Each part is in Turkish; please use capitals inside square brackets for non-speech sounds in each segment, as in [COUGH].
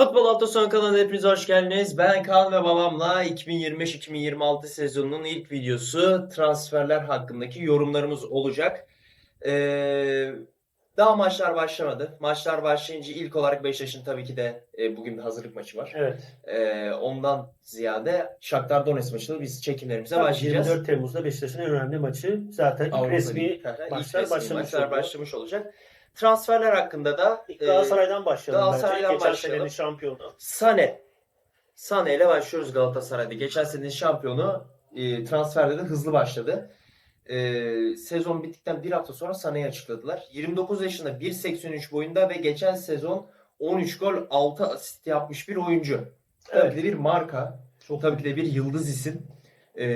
Futbol Hafta Sonu kanalına hepiniz hoş geldiniz. Ben Kaan ve babamla 2025-2026 sezonunun ilk videosu transferler hakkındaki yorumlarımız olacak. Ee, daha maçlar başlamadı. Maçlar başlayınca ilk olarak Beşiktaş'ın tabii ki de e, bugün bir hazırlık maçı var. Evet. Ee, ondan ziyade Shakhtar Donetsk maçıyla biz çekimlerimize Tabii başlayacağız. 24 Temmuz'da Beşiktaş'ın en önemli maçı. Zaten ilk resmi hı, ilk maçlar resmi başlamış maçlar oldu. başlamış olacak. Transferler hakkında da İlk e, Galatasaray'dan başlayalım Galatasaray'dan. Geçen başlayalım. senenin şampiyonu. Sane. Sane ile başlıyoruz Galatasaray'da. Geçen senenin şampiyonu e, transferde de hızlı başladı. E, sezon bittikten bir hafta sonra Sane'yi açıkladılar. 29 yaşında 1.83 boyunda ve geçen sezon 13 gol 6 asist yapmış bir oyuncu. Tabii Evet. ki de bir marka. Çok Tabii ki de bir yıldız isim. E,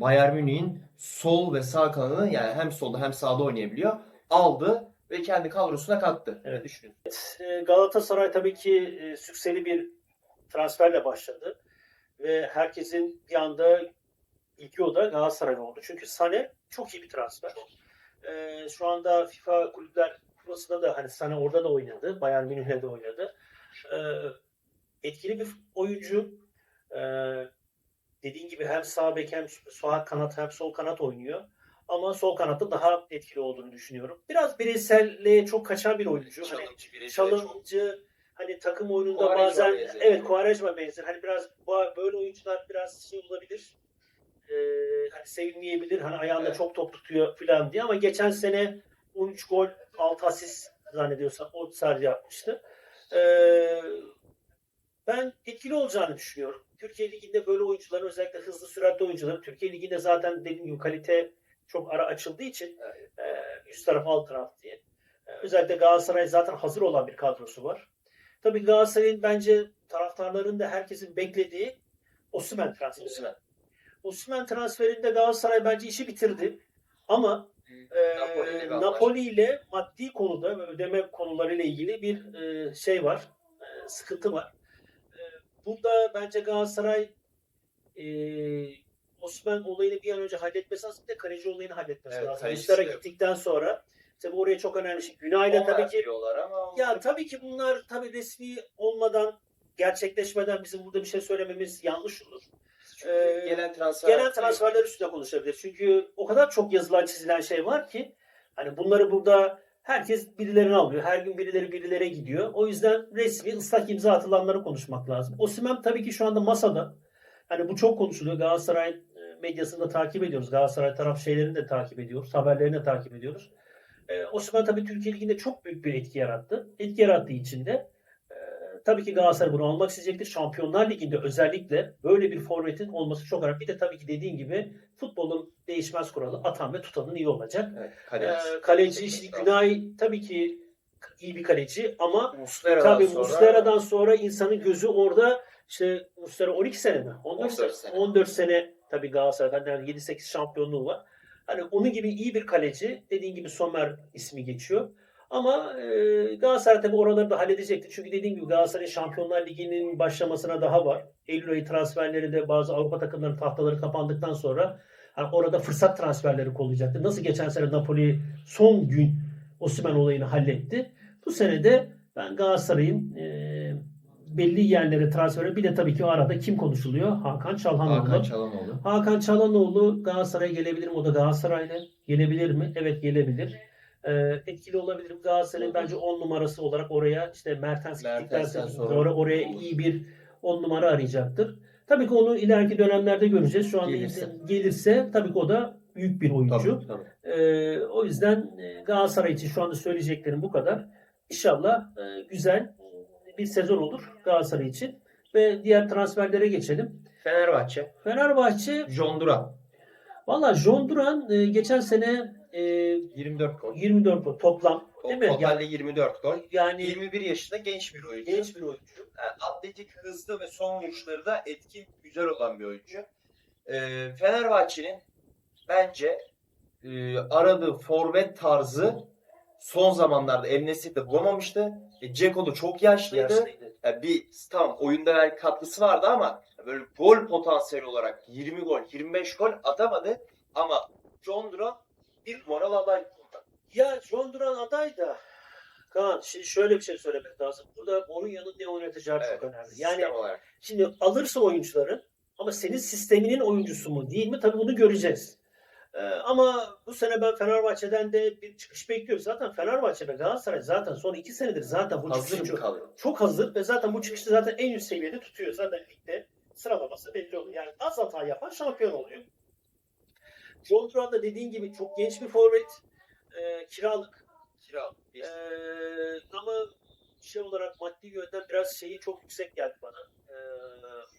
Bayern Münih'in sol ve sağ kanadını yani hem solda hem sağda oynayabiliyor. Aldı ve kendi kadrosuna kattı. Evet. Ne düşünüyorsun? Ee, Galatasaray tabii ki e, sükseli bir transferle başladı. Ve herkesin bir anda ilgi odağı Galatasaray oldu. Çünkü Sane çok iyi bir transfer. Ee, şu anda FIFA Kulüpler Kupası'nda da hani Sane orada da oynadı. Bayern Münih'de de oynadı. Ee, etkili bir oyuncu. Ee, dediğin gibi hem sağ bek hem sağ kanat hem sol kanat oynuyor. Ama sol kanatta daha etkili olduğunu düşünüyorum. Biraz bireyselliğe çok kaçan bir oyuncu. Hani Çalımcı, çok- çalımcı hani takım oyununda Quaresma bazen benzer. evet Quaresma benzer. Hani biraz bu- böyle oyuncular biraz şey olabilir. Ee, hani sevilmeyebilir. Hani ayağında Evet. çok top tutuyor falan diye ama geçen sene 13 gol 6 asist zannediyorsam o sadece yapmıştı. Ee, ben etkili olacağını düşünüyorum. Türkiye Ligi'nde böyle oyuncuların özellikle hızlı süratli oyuncuların Türkiye Ligi'nde zaten dediğim gibi kalite çok ara açıldığı için e, üst taraf alt taraf diye. E, özellikle Galatasaray zaten hazır olan bir kadrosu var. Tabii Galatasaray'ın bence taraftarların da herkesin beklediği Osimhen transferi. Osimhen. Osimhen transferinde Galatasaray bence işi bitirdi. Ama e, Napoli ile Napoli ile maddi konuda ve ödeme konularıyla ilgili bir e, şey var. E, sıkıntı var. E, burada bence Galatasaray e, Osman olayını bir an önce halletmesi lazım. Bir de kaleci olayını halletmesi Evet, lazım. yok. gittikten sonra tabii oraya çok önemli şey. Günay'la tabii ki ama ya tabii ki bunlar tabii resmi olmadan gerçekleşmeden bizim burada bir şey söylememiz yanlış olur. Çünkü Ee, gelen transfer Genel transferler üstüne konuşabilir. Çünkü o kadar çok yazılan çizilen şey var ki hani bunları burada herkes birilerini alıyor. Her gün birileri birilere gidiyor. O yüzden resmi ıslak imza atılanları konuşmak lazım. Osimhen tabii ki şu anda masada. Hani bu çok konuşuluyor. Galatasaray medyasını da takip ediyoruz. Galatasaray taraf şeylerini de takip ediyoruz. Haberlerini de takip ediyoruz. E, Osimhen tabii Türkiye Ligi'nde çok büyük bir etki yarattı. Etki yarattığı için de e, tabii ki Galatasaray bunu almak isteyecektir. Şampiyonlar Ligi'nde özellikle böyle bir forvetin olması çok önemli. Bir de tabii ki dediğin gibi futbolun değişmez kuralı atan ve tutanın iyi olacak. Evet, E, kaleci. kaleci işte Günay tabii ki iyi bir kaleci ama Muslera'dan tabii sonra Muslera'dan sonra insanın gözü orada işte Muslera 12 sene mi? 14, 14 sene. sene. 14 sene tabii Galatasaray'dan yani 7-8 şampiyonluğu var. Hani onun gibi iyi bir kaleci. Dediğin gibi Somer ismi geçiyor. Ama e, Galatasaray tabii oraları da halledecektir. Çünkü dediğim gibi Galatasaray Şampiyonlar Ligi'nin başlamasına daha var. Eylül ayı transferleri de bazı Avrupa takımlarının tahtaları kapandıktan sonra hani orada fırsat transferleri kollayacaktır. Nasıl geçen sene Napoli son gün Osimhen olayını halletti. Bu sene de ben Galatasaray'ın e, belli yerlere transferi bir de tabii ki o arada kim konuşuluyor? Hakan Çalhanoğlu. Hakan Çalhanoğlu. Hakan Çalhanoğlu Galatasaray'a gelebilir mi? O da Galatasaraylı. Gelebilir mi? Evet gelebilir. Ee, etkili olabilir. Galatasaray'ın bence 10 numarası olarak oraya işte Mertens gittikten sonra oraya olur. iyi bir 10 numara arayacaktır. Tabii ki onu ileriki dönemlerde göreceğiz. Şu anda Gelirse. gelirse, tabii ki o da büyük bir oyuncu. Tabii, tabii. Ee, o yüzden e, Galatasaray için şu anda söyleyeceklerim bu kadar. İnşallah e, güzel bir sezon olur Galatasaray için. Ve diğer transferlere geçelim. Fenerbahçe. Fenerbahçe John Duran. Valla John Duran e, geçen sene e, 24 gol. 24 gol toplam değil mi? Totalde Yani, 24 gol. yani 21 yaşında genç bir oyuncu. genç bir oyuncu. Yani atletik, hızlı ve son vuruşları da etkin, güzel olan bir oyuncu. Ee, Fenerbahçe'nin bence e, aradığı forvet tarzı son zamanlarda El Nesir'de bulamamıştı. E, da çok yaşlıydı. Yaşlıydı. Yani bir tam oyunda belki katkısı vardı ama böyle gol potansiyeli olarak 20 gol, 25 gol atamadı. Ama John Duran bir numaralı aday. Ya John Duran aday da Kaan şimdi şöyle bir şey söylemek lazım. Burada Mourinho'nun ne oynatacağı Evet, çok önemli. Yani. Şimdi alırsın oyuncuları ama senin sisteminin oyuncusu mu değil mi tabii bunu göreceğiz. Ee, ama bu sene ben Fenerbahçe'den de bir çıkış bekliyorum. Zaten Fenerbahçe ve Galatasaray zaten son iki senedir zaten bu Hazır çıkışı kalıyor? çok hazır ve zaten bu çıkışı zaten en üst seviyede tutuyor. Zaten ligde sıralaması belli oluyor. Yani az hata yapan şampiyon oluyor. John Duran da dediğin gibi çok genç bir forvet. Ee, kiralık. Kira. Bir. Ee, ama şey olarak maddi yönden biraz şeyi çok yüksek geldi bana. Ee,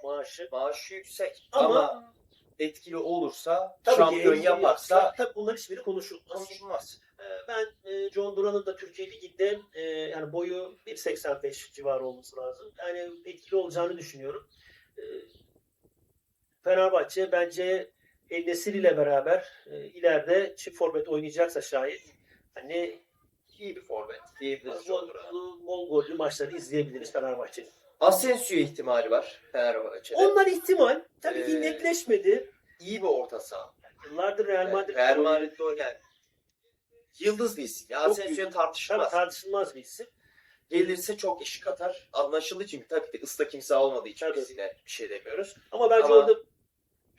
maaşı. Maaşı yüksek Ama- ama, etkili olursa, Tabii ki şampiyon etkili yaparsa yapsa, tabii bunların hiçbiri konuşulmaz. konuşulmaz. Ee, ben e, John Duran'ın da Türkiye Ligi'nde e, yani boyu 1.85 civarı olması lazım. Yani etkili olacağını düşünüyorum. Ee, Fenerbahçe bence El Nesir ile beraber e, ileride çift forvet oynayacaksa şayet hani İyi bir forvet diyebiliriz. bol, bol gollü maçları izleyebiliriz Fenerbahçe'nin. Asensio ihtimali var Fenerbahçe'de. Onlar ihtimal tabii ki Ee, netleşmedi. İyi bir orta saha. Yıllardır Real Madrid Real Madrid'de oynayan yıldız bir isim. Ya Çok Asensio büyük. tartışılmaz. tabii tartışılmaz bir isim. Gelirse çok iş katar. Anlaşıldı çünkü tabii ki ıslak imza olmadığı için Tabii. biz yine bir şey demiyoruz. Ama bence Ama- orada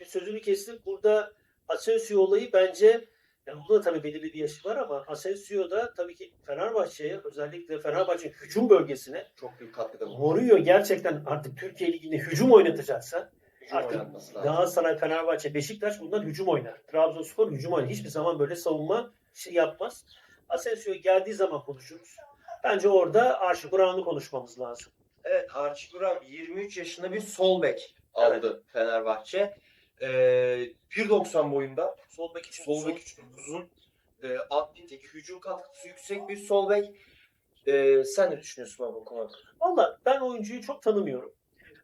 bir sözünü kestim. Burada Asensio olayı bence yani burada da tabii belirli bir yaşı var ama Asensio da tabii ki Fenerbahçe'ye özellikle Fenerbahçe'nin hücum bölgesine Çok büyük katkıda bulundu. Mourinho gerçekten artık Türkiye Ligi'nde hücum oynatacaksa Hücum artık. Galatasaray, Fenerbahçe, Beşiktaş bundan hücum oynar. Trabzonspor hücum oynar. Hiçbir zaman böyle savunma şey yapmaz. Asensio geldiği zaman konuşuruz. Bence orada Archie Brown'u konuşmamız lazım. Evet Archie Brown 23 yaşında bir sol bek aldı Fenerbahçe. Ee, 1.90 boyunda. Sol bek için Sol uzun. bek için uzun. E, atletik, hücum katkısı yüksek bir sol bek. Ee, sen ne düşünüyorsun bu konuda? Valla ben oyuncuyu çok tanımıyorum.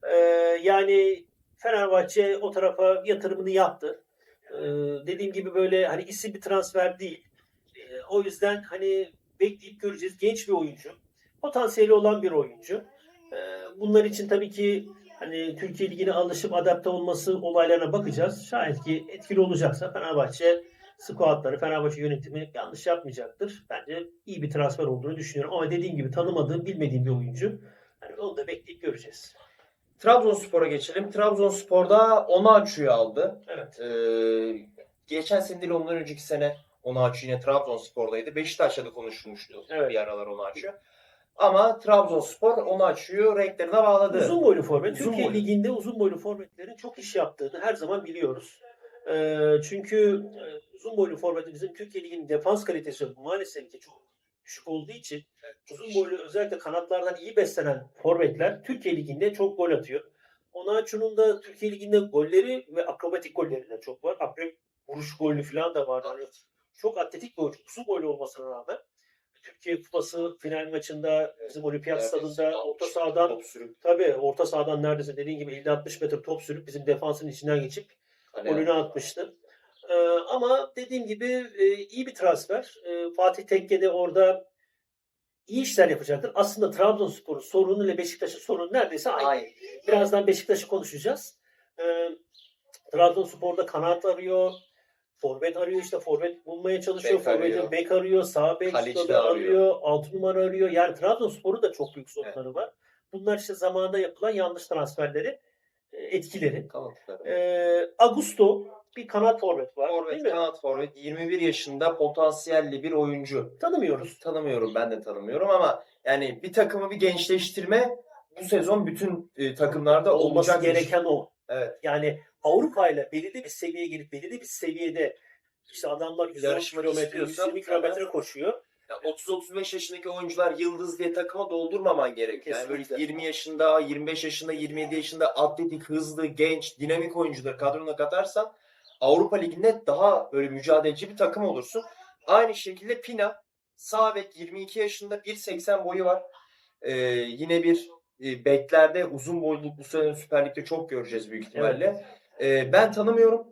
Ee, yani Fenerbahçe o tarafa yatırımını yaptı. Ee, dediğim gibi böyle hani isim bir transfer değil. Ee, o yüzden hani bekleyip göreceğiz. Genç bir oyuncu. Potansiyeli olan bir oyuncu. Ee, bunlar için tabii ki hani Türkiye Ligi'ne alışıp adapte olması olaylarına bakacağız. Şayet ki etkili olacaksa Fenerbahçe squadları, Fenerbahçe yönetimi yanlış yapmayacaktır. Bence iyi bir transfer olduğunu düşünüyorum. Ama dediğim gibi tanımadığım, bilmediğim bir oyuncu. Yani onu da bekleyip göreceğiz. Trabzonspor'a geçelim. Trabzonspor'da Onaçu'yu aldı. Evet. Ee, geçen sene değil ondan önceki sene Onaçu yine Trabzonspor'daydı. Beşiktaş'ta da konuşulmuştu Evet. bir aralar Onaçu. Ama Trabzonspor Onaçu'yu renklerine bağladı. Uzun boylu forvet. Uzun Türkiye boylu. Ligi'nde uzun boylu forvetlerin çok iş yaptığını her zaman biliyoruz. Ee, çünkü e, uzun boylu forvetin bizim Türkiye Ligi'nin defans kalitesi maalesef ki çok düşük olduğu için uzun boylu özellikle kanatlardan iyi beslenen forvetler Türkiye Ligi'nde çok gol atıyor. Onaçu'nun da Türkiye Ligi'nde golleri ve akrobatik golleri de çok var. Akrep vuruş golü falan da var. Hani çok atletik bir oyuncu. Uzun boylu olmasına rağmen Türkiye Kupası final maçında bizim olimpiyat stadında 60 orta sahadan top sürüp Tabii orta sahadan neredeyse dediğin gibi 50-60 metre top sürüp bizim defansın içinden geçip golünü atmıştı. Ee, ama dediğim gibi e, iyi bir transfer. Ee, Fatih Tekke de orada iyi işler yapacaktır. Aslında Trabzonspor'un sorunu ile Beşiktaş'ın sorunu neredeyse aynı. aynı. Birazdan Beşiktaş'ı konuşacağız. Ee, Trabzonspor'da kanat arıyor. Forvet arıyor işte forvet bulmaya çalışıyor. Bek bek arıyor. Sağ bek Kaleci arıyor. arıyor. Alt numara arıyor. Yani Trabzonspor'un da çok büyük sorunları var. Bunlar işte zamanında yapılan yanlış transferleri e, etkileri. Kanatları. Ee, Augusto bir kanat forvet var. Forvet, değil mi? kanat forvet 21 yaşında potansiyelli bir oyuncu. Tanımıyoruz. Tanımıyorum ben de tanımıyorum ama yani bir takımı bir gençleştirme bu sezon bütün e, takımlarda Olması gereken o. Evet. Yani Avrupa ile belirli bir seviyeye gelip belirli bir seviyede işte adamlar 110 Yarışmak kilometre, istiyorsan 120 kilometre koşuyor. Ya 30-35 yaşındaki oyuncular yıldız diye takıma doldurmaman gerekiyor. Yani böyle Kesinlikle. 20 yaşında, 25 yaşında, 27 yaşında atletik, hızlı, genç, dinamik oyuncuları kadrona katarsan Avrupa Ligi'nde daha böyle mücadeleci bir takım olursun. Aynı şekilde Pina sağ bek 22 yaşında 1.80 boyu var. Ee, yine bir e, beklerde uzun boyluluk bu sene Süper Lig'de çok göreceğiz büyük ihtimalle. Ee, ben tanımıyorum.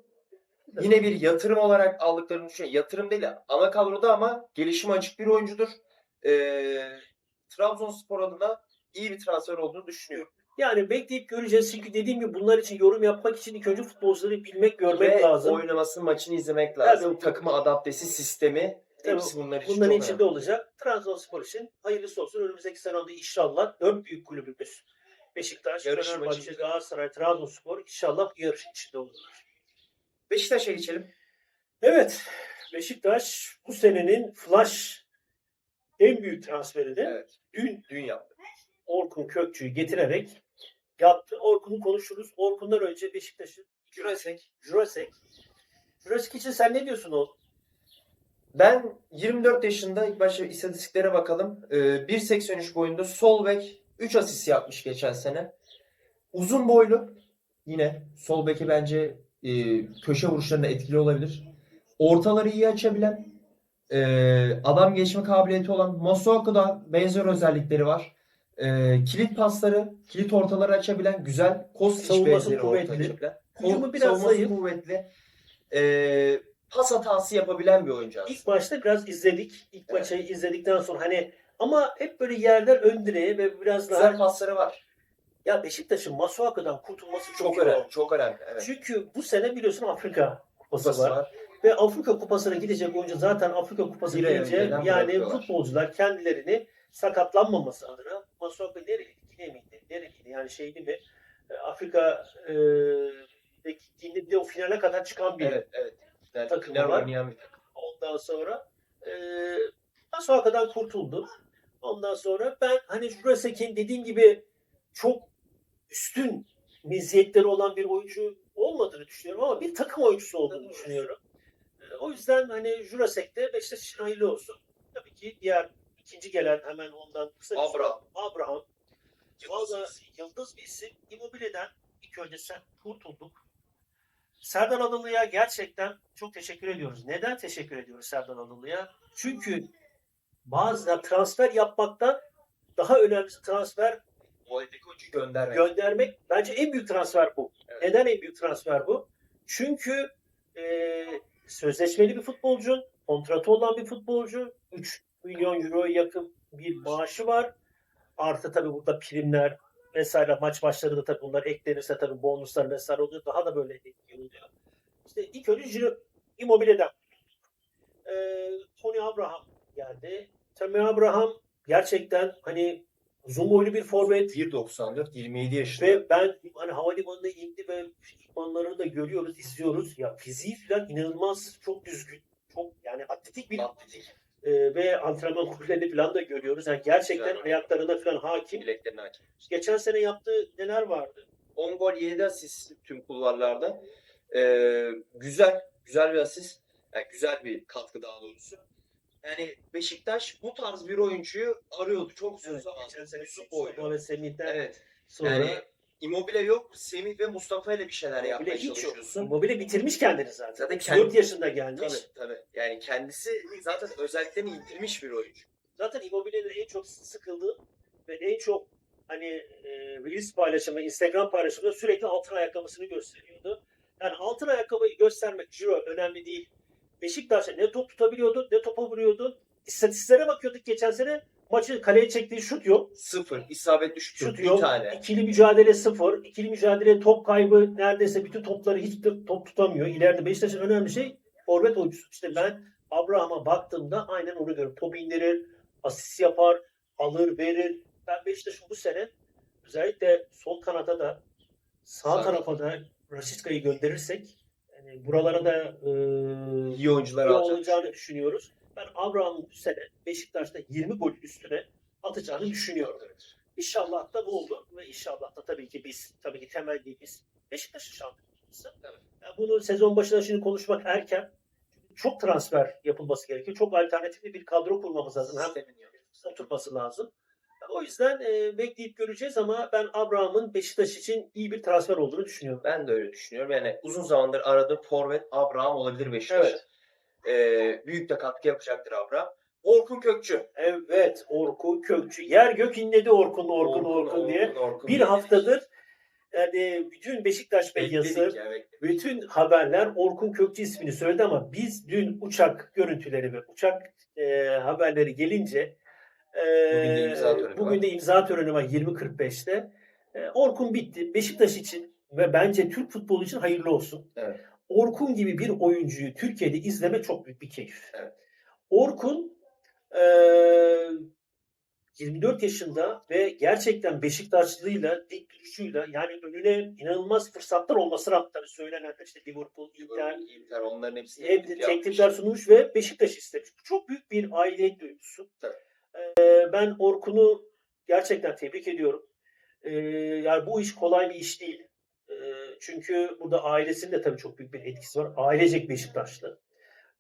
Yine bir yatırım olarak aldıklarını düşünüyorum. Yatırım değil ana kadroda ama gelişime açık bir oyuncudur. Ee, Trabzonspor adına iyi bir transfer olduğunu düşünüyorum. Yani bekleyip göreceğiz. Çünkü dediğim gibi bunlar için yorum yapmak için ilk önce futbolcuları bilmek, görmek Ve lazım. oynamasının maçını izlemek lazım. Tabii. Takıma adaptesi, sistemi Tabii Hepsi bunlar için Bunların içinde önemli. olacak. Trabzonspor için hayırlısı olsun. Önümüzdeki sezonda inşallah dört büyük kulübümüz Beşiktaş. Fenerbahçe, Galatasaray, Trabzonspor inşallah yarışın içinde olurlar. Beşiktaş'a geçelim. Evet. Beşiktaş bu senenin flash en büyük transferini Evet. dün Dün yaptı. Orkun Kökçü'yü getirerek yaptı. Orkun'u konuşuruz. Orkun'dan önce Beşiktaş'ın Jurasek. Jurasek. Jurasek için sen ne diyorsun oğlum? Ben 24 yaşında ilk başta istatistiklere bakalım. Ee, 1.83 boyunda sol bek 3 asist yapmış geçen sene. Uzun boylu yine sol beki bence e, köşe vuruşlarında etkili olabilir. Ortaları iyi açabilen e, adam geçme kabiliyeti olan Masuaku'da benzer özellikleri var. E, kilit pasları, kilit ortaları açabilen güzel. Kostić Savunması kuvvetli. Hücumu biraz Savunması zayıf. kuvvetli. E, pas hatası yapabilen bir oyuncu aslında. İlk başta biraz izledik. İlk maçı izledikten sonra hani ama hep böyle yerler ön direğe ve biraz daha Güzel pasları var. ya Beşiktaş'ın Masuaku'dan kurtulması çok, Çok önemli. Çok önemli. Evet. Çünkü bu sene biliyorsun Afrika kupası, Kupası var. var. Ve Afrika kupasına gidecek oyuncu zaten Afrika kupası Bir gidince yani bırakıyorlar. futbolcular kendilerini sakatlanmaması adına Masuaku nereliydi? Yine miydi? Nereliydi? Yani şeydi mi? E, Afrika e, de gittiğinde bir de o finale kadar çıkan bir Evet, evet. Yani final var. oynayan bir takım. Ondan sonra e, Masuaka'dan kurtuldu. Ondan sonra ben hani Jurasek'in dediğim gibi çok üstün meziyetleri olan bir oyuncu olmadığını düşünüyorum ama bir takım oyuncusu olduğunu düşünüyorum. E, o yüzden hani Jurasek de Beşiktaş için hayırlı olsun. Tabii ki diğer ikinci gelen hemen ondan kısa bir Abraham. Abraham. Valla yıldız bir isim. Immobile'den ilk önce sen kurtulduk. Serdar Adalı'ya gerçekten çok teşekkür ediyoruz. Neden teşekkür ediyoruz Serdar Adalı'ya? Çünkü bazı transfer yapmaktan daha önemlisi transfer göndermek. göndermek. Bence en büyük transfer bu. Evet. Neden en büyük transfer bu? Çünkü e, sözleşmeli bir futbolcu, kontratı olan bir futbolcu, 3 milyon euroya yakın bir maaşı var. Artı tabii burada primler vesaire maç başları da tabii bunlar eklenirse tabii bonuslar vesaire oluyor. Daha da böyle etkili oluyor. İşte ilk önce Ciro Immobile'den. Ee, Tony Abraham geldi. Tony Abraham gerçekten hani uzun boylu bir forvet. 1.94 27 yaşında. Ve ben hani havalimanına indi ve idmanlarını da görüyoruz, izliyoruz. Ya fiziği falan inanılmaz çok düzgün. Çok yani atletik bir atletik. E, ve antrenman [LAUGHS] kullerini falan da görüyoruz. Yani gerçekten Güzel. ayaklarına falan hakim. Bileklerine hakim. Geçen sene yaptığı neler vardı? 10 gol 7 asist tüm kulvarlarda. Ee, güzel. Güzel bir asist. Yani güzel bir katkı daha doğrusu. Yani Beşiktaş bu tarz bir oyuncuyu arıyordu. Çok uzun Evet, zaman. geçen sene Yusuf oynuyor. ve Semih'ten Evet. sonra Yani Immobile yok. Semih ve Mustafa ile bir şeyler Immobile yapmaya hiç yok. çalışıyorsun. Immobile bitirmiş kendini zaten. Zaten 4 kendi- yaşında gelmiş. Tabii tabii. Yani kendisi zaten özelliklerini yitirmiş bir oyuncu. Zaten Immobile'nin en çok sıkıldığı ve en çok hani e, Reels paylaşımı, Instagram paylaşımında sürekli altın ayakkabısını gösteriyordu. Yani altın ayakkabıyı göstermek Ciro önemli değil. Beşiktaş'a ne top tutabiliyordu ne topa vuruyordu. İstatistiklere bakıyorduk geçen sene maçı kaleye çektiği şut yok. Sıfır. isabetli şut, Şut bir yok. tane. İkili mücadele sıfır. İkili mücadele top kaybı neredeyse bütün topları hiç top tutamıyor. İleride Beşiktaş'ın önemli şey forvet oyuncusu. İşte ben Abraham'a baktığımda aynen onu görüyorum. Top indirir, asist yapar, alır, verir. Ben Beşiktaş'ın bu sene özellikle sol kanata da sağ Sağ tarafa da Raşitka'yı gönderirsek yani buralara da e, İyi oyuncular iyi alacak. olacağını düşünüyoruz. Ben Abraham'ın bu sene Beşiktaş'ta 20 gol üstüne atacağını düşünüyorum. İnşallah da bu olur ve inşallah da tabii ki biz, tabii ki temelli biz Beşiktaş'ın şampiyonası. Evet. Yani bunu sezon başında şimdi konuşmak erken. Çok transfer yapılması gerekiyor. Çok alternatifli bir kadro kurmamız lazım. Hem oturması lazım. O yüzden e, bekleyip göreceğiz ama ben Abraham'ın Beşiktaş için iyi bir transfer olduğunu düşünüyorum. Ben de öyle düşünüyorum. Yani uzun zamandır aradığı forvet Abraham olabilir Beşiktaş. Evet. Ee, büyük de katkı yapacaktır Abraham. Orkun Kökçü. Evet Orkun Kökçü. Yer gök inledi Orkun Orkun Orkun, diye. Orkun. Bir haftadır yani bütün Beşiktaş medyası. Bütün haberler Orkun Kökçü ismini söyledi ama biz dün uçak görüntüleri ve uçak e, haberleri gelince e, Bugün de imza töreni bugün var. de imza töreni var 20.45'te. E, Orkun bitti. Beşiktaş için ve bence Türk futbolu için hayırlı olsun. Evet. Orkun gibi bir oyuncuyu Türkiye'de izleme çok büyük bir keyif. Evet. Orkun eee 24 yaşında ve gerçekten Beşiktaşlılığıyla, dik duruşuyla yani önüne inanılmaz fırsatlar olması tabii söylenenler işte Liverpool, Inter, Inter onların hepsini hep teklifler sunmuş ve Beşiktaş istemiş. Bu Çok büyük bir aidiyet duygusu. Ee, ben Orkun'u gerçekten tebrik ediyorum. Ee, yani bu iş kolay bir iş değil. Çünkü burada ailesinin de tabii çok büyük bir etkisi var. Ailecek Beşiktaşlı.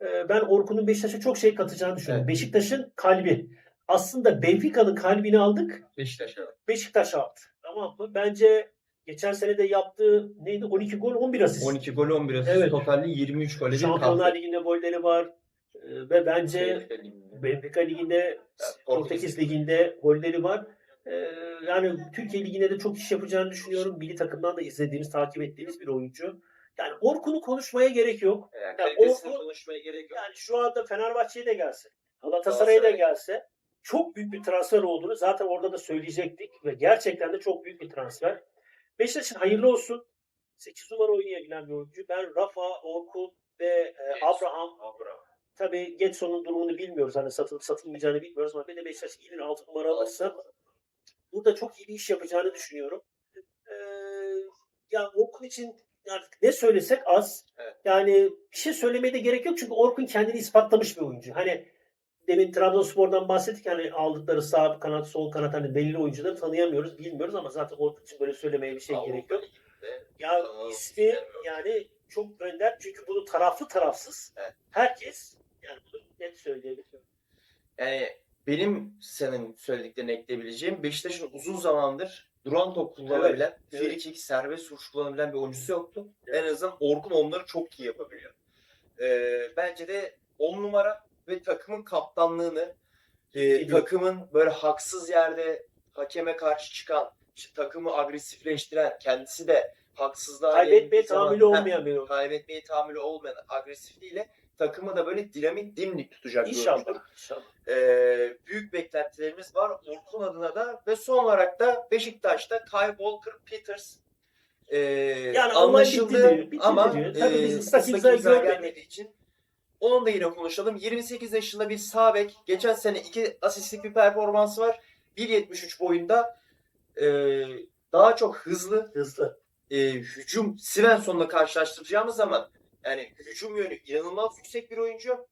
Ben Orkun'un Beşiktaş'a çok şey katacağını düşünüyorum. Evet. Beşiktaş'ın kalbi. Aslında Benfica'nın kalbini aldık. Beşiktaş'a. Beşiktaş aldı. Tamam mı? Bence geçen sene de yaptığı neydi? 12 gol 11 asist. 12 gol 11 asist. Evet. Totalde 23 gole bir Şampiyonlar. Ligi'nde golleri var. Ee, ve bence Benfica Ligi'nde, Portekiz Ligi'nde golleri var. Ee, yani Türkiye Ligi'nde de çok iş yapacağını düşünüyorum. Milli takımdan da izlediğimiz, takip ettiğimiz bir oyuncu. Yani Orkun'u konuşmaya gerek yok. Yani Ya kalitesini Orkun- konuşmaya gerek yok. Yani şu anda Fenerbahçe'ye de gelse, Galatasaray'a da gelse çok büyük bir transfer olduğunu zaten orada da söyleyecektik ve gerçekten de çok büyük bir transfer. Beşiktaş'ın hayırlı olsun. 8 numara oynayabilen bir oyuncu. Ben Rafa, Orkun ve e, Abraham Tabii Getson'un durumunu bilmiyoruz. Hani satılıp satılmayacağını bilmiyoruz ama ben de Beşiktaş ilin 6 numara alırsa burada çok iyi bir iş yapacağını düşünüyorum. Ee, ya Orkun için artık ne söylesek az. Evet. Yani bir şey söylemeye de gerek yok çünkü Orkun kendini ispatlamış bir oyuncu. Hani demin Trabzonspor'dan bahsettik hani aldıkları sağ kanat, sol kanat hani belli oyuncuları tanıyamıyoruz, bilmiyoruz ama zaten Orkun için böyle söylemeye bir şey gerek yok. Ya ismi yani çok önder çünkü bunu taraflı tarafsız Evet. herkes yani bunu net söyleyebiliyor. Yani benim senin söylediklerini ekleyebileceğim Beşiktaş'ın uzun zamandır duran top kullanabilen, Evet, free kick, serbest vuruş kullanabilen bir oyuncusu yoktu. En azından Orkun onları çok iyi yapabiliyor. Ee, bence de 10 numara ve takımın kaptanlığını, e, takımın böyle haksız yerde hakeme karşı çıkan, işte takımı agresifleştiren, kendisi de haksızlığa Kaybetmeye tahammülü olmayan bir oyuncu. kaybetmeye tahammülü olmayan agresifliğiyle takımı da böyle dinamik dimdik tutacak. İnşallah. İnşallah. Ee, büyük beklentilerimiz var Orkun adına da ve son olarak da Beşiktaş'ta Kyle Walker Peters ee, Yani anlaşıldı bitti diyor, bitti ama diyor. Tabii biz ee, imzayı imza görmedik. gelmediği için onun da yine konuşalım. 28 yaşında bir sağ bek. Geçen sene 2 asistlik bir performansı var. 1.73 boyunda ee, daha çok hızlı Hızlı. e, hücum Svensson'la karşılaştıracağımız zaman yani hücum yönü inanılmaz yüksek bir oyuncu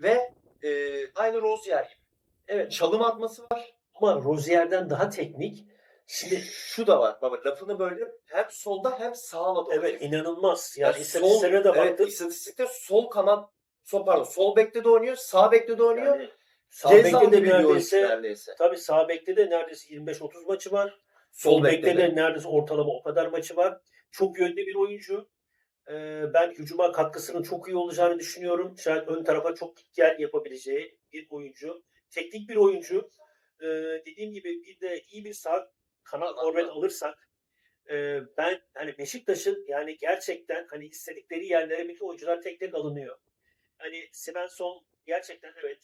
ve e, aynı Rozier gibi. Evet. Çalım atması var. Ama Rozier'den daha teknik. Şimdi Şu da var. Baba lafını böyle hem solda hem sağla da evet oynuyor. inanılmaz. Yani, Yani istatistiklere de evet, baktık. istatistikte sol kanat sol pardon sol bekte de oynuyor, sağ bekte de oynuyor. Yani sağ bekte de neredeyse neredeyse. tabii sağ bekte de neredeyse 25-30 maçı var. Sol Sol bekte de neredeyse ortalama o kadar maçı var. Çok yönlü bir oyuncu. Ee, ben hücuma katkısının çok iyi olacağını düşünüyorum. Şayet ön tarafa çok gel yapabileceği bir oyuncu. Teknik bir oyuncu. Ee, dediğim gibi bir de iyi bir sağ kanat forvet alırsak e, ben hani Beşiktaş'ın yani gerçekten hani istedikleri yerlere bütün oyuncular tek tek alınıyor. Hani Svensson gerçekten evet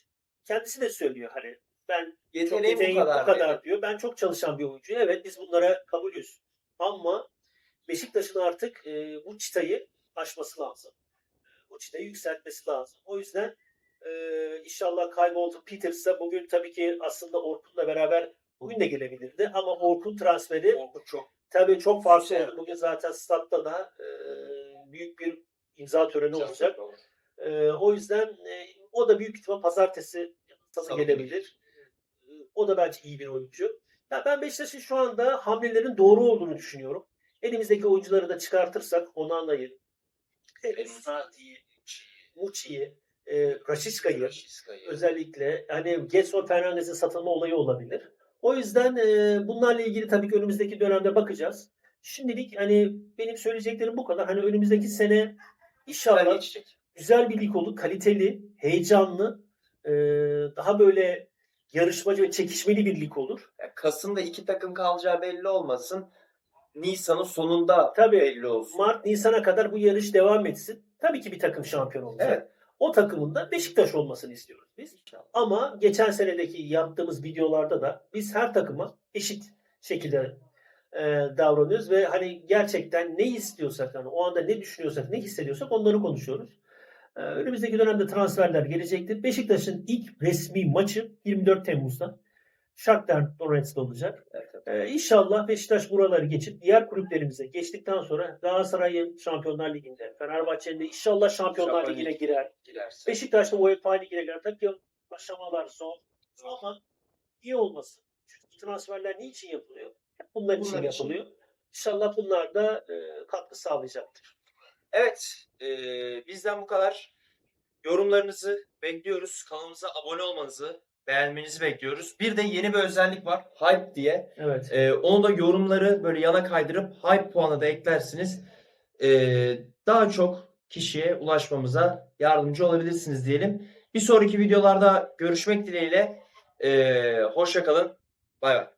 kendisi de söylüyor hani ben çok Yeteneği yeteneği bu kadar. bu kadar diyor. Ben çok çalışan bir oyuncu. Evet biz bunlara kabulüz. Ama Beşiktaş'ın artık e, bu çıtayı aşması lazım. Bu çıtayı yükseltmesi lazım. O yüzden e, inşallah Kyle Walter Peters da bugün tabii ki aslında Orkun'la beraber bugün de gelebilirdi. Ama Orkun transferi Orkun çok tabii çok farklı Güzel. oldu. Bugün zaten statta da e, büyük bir imza töreni olacak. Ee, o yüzden e, o da büyük ihtimal pazartesi Salı gelebilir. Ee, O da bence iyi bir oyuncu. Ya ben Beşiktaş'ın şu anda hamlelerin doğru olduğunu düşünüyorum. Elimizdeki oyuncuları da çıkartırsak Onana'yı, Musati'yi, Muçi'yi, e, Raşiska'yı özellikle hani Getson Fernandez'in satılma olayı olabilir. O yüzden e, bunlarla ilgili tabii ki önümüzdeki dönemde bakacağız. Şimdilik hani benim söyleyeceklerim bu kadar. Hani önümüzdeki sene inşallah geçecek. güzel bir lig olur. Kaliteli, heyecanlı, e, daha böyle yarışmacı ve çekişmeli bir lig olur. Yani Kasım'da iki takım kalacağı belli olmasın. Nisan'ın sonunda Tabii. belli olsun. Mart, Nisan'a kadar bu yarış devam etsin. Tabii ki bir takım şampiyon olacak. Evet. O takımın da Beşiktaş olmasını istiyoruz biz. Ama geçen senedeki yaptığımız videolarda da biz her takıma eşit şekilde e, davranıyoruz ve hani gerçekten ne istiyorsak hani o anda ne düşünüyorsak ne hissediyorsak onları konuşuyoruz. Ee, Önümüzdeki dönemde transferler gelecektir. Beşiktaş'ın ilk resmi maçı 24 Temmuz'da Shakhtar Donetsk'te olacak. Evet. Ee, inşallah Beşiktaş buraları geçip diğer kulüplerimize geçtikten sonra Galatasaray'ın Şampiyonlar Ligi'nde, Fenerbahçe'nin de inşallah Şampiyonlar Şampiyon Ligi'ne Ligi. girer. Girerse. Beşiktaş da UEFA Ligi'ne girer. Tabii aşamalar zor ama iyi olması. Çünkü transferler niçin yapılıyor? Hep bunlar için Bunlar için. yapılıyor. İnşallah bunlar da e, katkı sağlayacaktır. Evet, e, bizden bu kadar. Yorumlarınızı bekliyoruz. Kanalımıza abone olmanızı, beğenmenizi bekliyoruz. Bir de yeni bir özellik var. Hype diye. Evet. E, onu da yorumları böyle yana kaydırıp hype puanı da eklersiniz. E, daha çok kişiye ulaşmamıza yardımcı olabilirsiniz diyelim. Bir sonraki videolarda görüşmek dileğiyle. E, hoşça kalın. Bay bay.